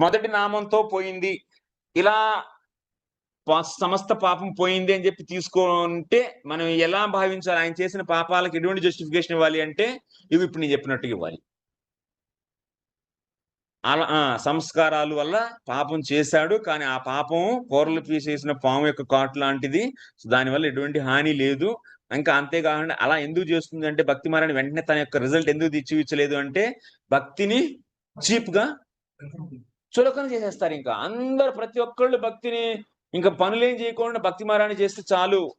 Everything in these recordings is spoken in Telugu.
మొదటి నామంతో పోయింది. ఇలా సమస్త పాపం పోయింది అని చెప్పి తీసుకుంటే మనం ఎలా భావించాలి? ఆయన చేసిన పాపాలకు ఎటువంటి జస్టిఫికేషన్ ఇవ్వాలి అంటే ఇవి ఇప్పుడు నేను చెప్పినట్టుగా ఇవ్వాలి. అలా ఆ, వల్ల పాపం చేశాడు కానీ ఆ పాపం కూరలు పీసేసిన పాము యొక్క కాటు లాంటిది దానివల్ల ఎటువంటి హాని లేదు. ఇంకా అంతేకాకుండా అలా ఎందుకు చేస్తుంది అంటే భక్తి మారని వెంటనే తన యొక్క రిజల్ట్ ఎందుకు తెచ్చివిచ్చలేదు అంటే భక్తిని చీప్గా చులకన చేసేస్తారు ఇంకా. అందరు ప్రతి ఒక్కళ్ళు భక్తిని ఇంకా పనులేం చేయకుండా భక్తి మారాన్ని చేస్తే చాలు.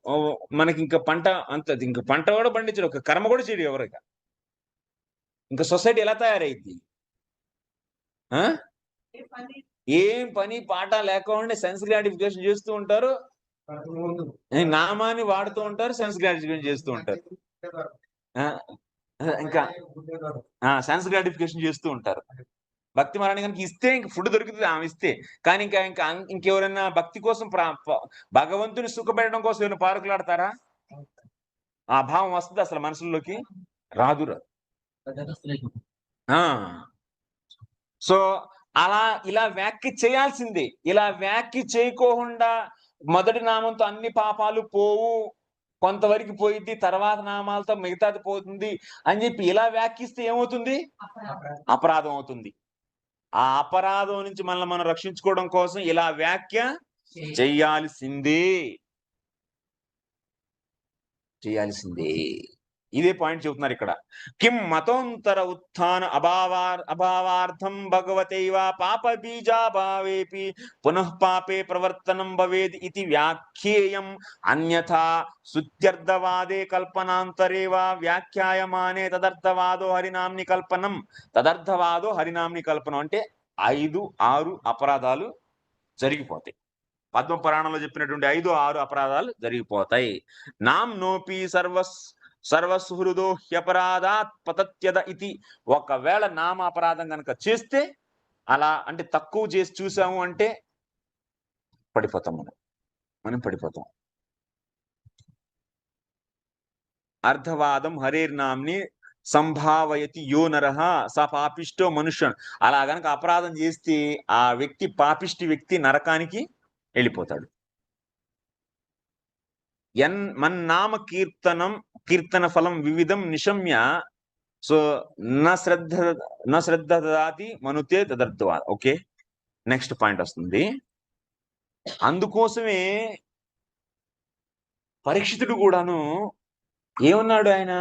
మనకి ఇంకా పంట అంత ఇంకా పంట కూడా పండించడు ఒక కర్మ కూడా చేయడు ఎవరిక ఇంకా. సొసైటీ ఎలా తయారైద్ది? ఆ? ఏం పని పాట లేకుండా సెన్స్ గ్రాటిఫికేషన్ చేస్తూ ఉంటారు. నామాన్ని వాడుతూ ఉంటారు సెన్స్ గ్రాటిఫికేషన్ చేస్తూ ఉంటారు. ఆ, ఇంకా సెన్స్ గ్రాటిఫికేషన్ చేస్తూ ఉంటారు. భక్తి మరణి కనుక ఇస్తే ఇంక ఫుడ్ దొరుకుతుంది ఆమె ఇస్తే. కానీ ఇంకా ఇంకా ఇంకెవరైనా భక్తి కోసం భగవంతుని సుఖపెట్టడం కోసం ఏమైనా పార్కులాడతారా? ఆ భావం వస్తుంది అసలు మనసులోకి రాదు రాదు సో అలా ఇలా వ్యాఖ్య చేయాల్సిందే. ఇలా వ్యాఖ్య చేయకోకుండా మొదటి నామంతో అన్ని పాపాలు పోవు కొంతవరకు పోయిద్ది తర్వాత నామాలతో మిగతాది పోతుంది అని చెప్పి ఇలా వ్యాఖ్యిస్తే ఏమవుతుంది? అపరాధం అవుతుంది. ఆ అపరాధం నుంచి మనల్ని మనం రక్షించుకోవడం కోసం ఇలా వ్యాఖ్య చెయ్యాల్సిందే చేయాల్సిందే. ఇదే పాయింట్ చెబుతున్నారు ఇక్కడ. కిం మతోంతర ఉత్థాన అభావార్ అభావార్థం భగవతైవ పాప బీజాభావేపి పునః పాపే ప్రవర్తనం భవేది ఇది వ్యాఖ్యేయం. అన్యథా శుద్ధ్యర్థవాదే కల్పనాంతరే వా వ్యాఖ్యాయమానే తదర్థవాదో హరినామ్ని కల్పనం. తదర్థవాదో హరినామ్ని కల్పనం అంటే ఐదు ఆరు అపరాధాలు జరిగిపోతాయి. పద్మ పురాణంలో చెప్పినటువంటి ఐదు ఆరు అపరాధాలు జరిగిపోతాయి. నాం నోపి సర్వస్ సర్వసుహృదో హ్యపరాధాత్ పతత్యద ఇది ఒకవేళ నామ అపరాధం కనుక చేస్తే అలా అంటే తక్కువ చేసి చూసాము అంటే పడిపోతాం మనం. మనం పడిపోతాం. అర్ధవాదం హరేర్నామ్ని సంభావయతి యో నరహ స పాపిష్టో మనుష్యం అలా గనక అపరాధం చేస్తే ఆ వ్యక్తి పాపిష్టి వ్యక్తి నరకానికి వెళ్ళిపోతాడు. ఎన్ మన్నామ కీర్తనం కీర్తన ఫలం వివిధం నిశమ్య సో నా శ్రద్ధ నా శ్రద్ధ దాతి మనుతే తదర్థవా ఓకే? నెక్స్ట్ పాయింట్ వస్తుంది. అందుకోసమే పరీక్షితుడు కూడాను ఏమన్నాడు ఆయన?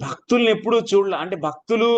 భక్తుల్ని ఎప్పుడు చూడలే అంటే భక్తులు